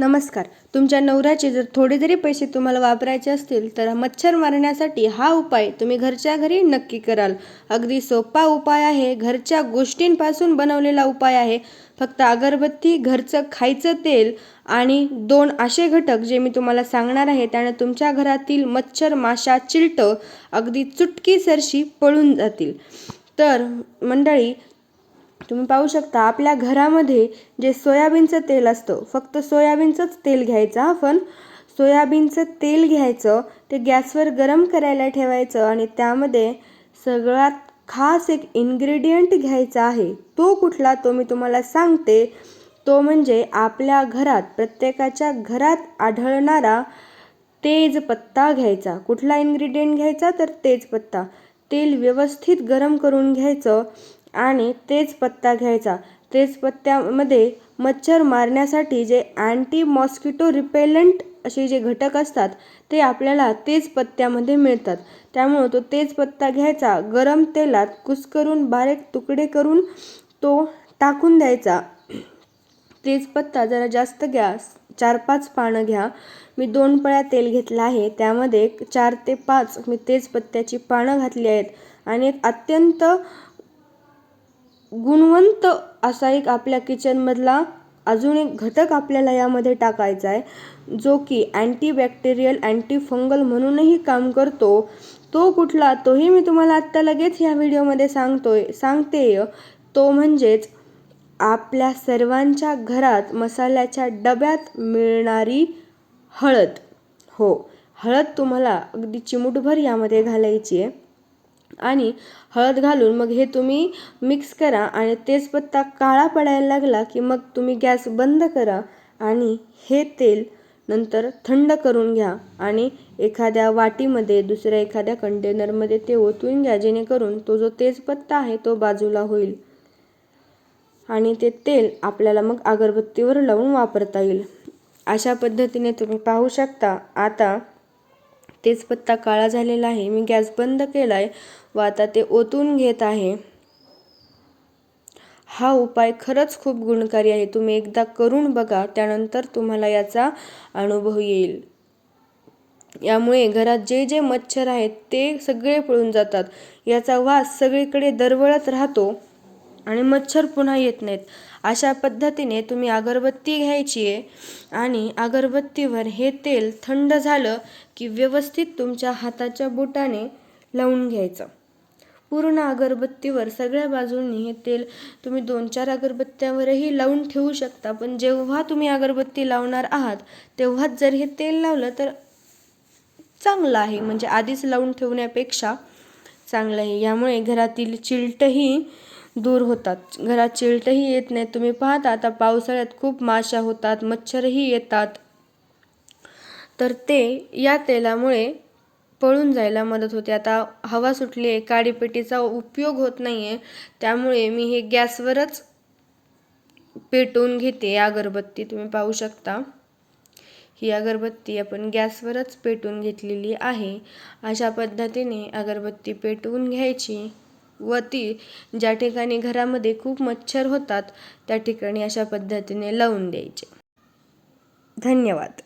नमस्कार. तुमच्या नवऱ्याचे जर थोडे जरी पैसे तुम्हाला वापरायचे असतील तर मच्छर मारण्यासाठी हा उपाय तुम्ही घरच्या घरी नक्की कराल. अगदी सोपा उपाय आहे. घरच्या गोष्टींपासून बनवलेला उपाय आहे. फक्त अगरबत्ती घरचं खायचं तेल आणि दोन असे घटक जे मी तुम्हाला सांगणार आहे त्याने तुमच्या घरातील मच्छर माशा चिलटं अगदी चुटकीसरशी पळून जातील. तर मंडळी तुम्ही पाहू शकता आपल्या घरामध्ये जे सोयाबीनचं तेल असतं फक्त सोयाबीनचंच तेल घ्यायचं आपण पण सोयाबीनचं तेल घ्यायचं ते गॅसवर गरम करायला ठेवायचं आणि त्यामध्ये सगळ्यात खास एक इन्ग्रेडियंट घ्यायचा आहे. तो कुठला तो मी तुम्हाला सांगते. तो म्हणजे आपल्या घरात प्रत्येकाच्या घरात आढळणारा तेजपत्ता घ्यायचा. कुठला इन्ग्रेडियंट घ्यायचा? तर तेजपत्ता. तेल व्यवस्थित गरम करून घ्यायचं. आणि तेजपत्ता घ्यायचा. तेजपत्त्यामध्ये मच्छर मारण्यासाठी जे अँटी मॉस्किटो रिपेलंट असे जे घटक असतात ते आपल्याला तेजपत्त्यामध्ये मिळतात. त्यामुळं तो तेजपत्ता घ्यायचा गरम तेलात कुस्करून बारीक तुकडे करून तो टाकून द्यायचा. तेजपत्ता जरा जास्त घ्या चार पाच पानं घ्या. मी दोन पळ्या तेल घेतलं आहे त्यामध्ये चार ते पाच मी तेजपत्त्याची पानं घातली आहेत. आणि एक अत्यंत गुणवंत असा एक आपल्या किचनमधला अजून एक घटक आपल्याला यामध्ये टाकायचा आहे जो की अँटीबॅक्टेरियल अँटीफंगल म्हणूनही काम करतो. तो कुठला? तोही मी तुम्हाला आत्ता लगेच ह्या व्हिडिओमध्ये सांगतोय. सांगते तो म्हणजेच आपल्या सर्वांच्या घरात मसाल्याच्या डब्यात मिळणारी हळद. हो हळद तुम्हाला अगदी चिमूटभर यामध्ये घालायची आहे. आणि हळद घालून मग हे तुम्ही मिक्स करा आणि तेजपत्ता काळा पडायला लागला की मग तुम्ही गॅस बंद करा आणि हे तेल नंतर थंड करून घ्या आणि एखाद्या वाटीमध्ये दुसऱ्या एखाद्या कंटेनरमध्ये ते ओतून घ्या जेणेकरून तो जो तेजपत्ता आहे तो बाजूला होईल. आणि ते तेल आपल्याला मग अगरबत्तीवर लावून वापरता येईल. अशा पद्धतीने तुम्ही पाहू शकता. आता तेजपत्ता काळा झालेला आहे. मी गॅस बंद केला आहे व आता ते ओतून घेत आहे. हा उपाय खरंच खूप गुणकारी आहे. तुम्ही एकदा करून बघा त्यानंतर तुम्हाला याचा अनुभव येईल. यामुळे घरात जे जे मच्छर आहेत ते सगळे पळून जातात. याचा वास सगळीकडे दरवळत राहतो आणि मच्छर पुन्हा येत नाहीत. अशा पद्धतीने तुम्ही अगरबत्ती घ्यायची आहे आणि अगरबत्तीवर हे तेल थंड झालं की व्यवस्थित तुमच्या हाताच्या बोटाने लावून घ्यायचं. पूर्ण अगरबत्तीवर सगळ्या बाजूंनी हे तेल तुम्ही दोन चार अगरबत्त्यावरही लावून ठेवू शकता. पण जेव्हा तुम्ही अगरबत्ती लावणार आहात तेव्हाच जर हे तेल लावलं तर चांगलं आहे. म्हणजे आधीच लावून ठेवण्यापेक्षा चांगलं आहे. यामुळे घरातील चिलटही दूर होतात. घरात चिलटही येत नाही. तुम्ही पाहता आता पावसाळ्यात खूप माशा होतात मच्छरही येतात. तर ते या तेलामुळे पळून जायला मदत होते. आता हवा सुटली आहे काडीपेटीचा उपयोग होत नाही आहे त्यामुळे मी हे गॅसवरच पेटवून घेते अगरबत्ती. तुम्ही पाहू शकता. ही अगरबत्ती आपण गॅसवरच पेटवून घेतलेली आहे. अशा पद्धतीने अगरबत्ती पेटवून घ्यायची. व ती ज्या ठिकाणी घरामध्ये खूप मच्छर होतात त्या ठिकाणी अशा पद्धतीने लावून द्यायचे. धन्यवाद.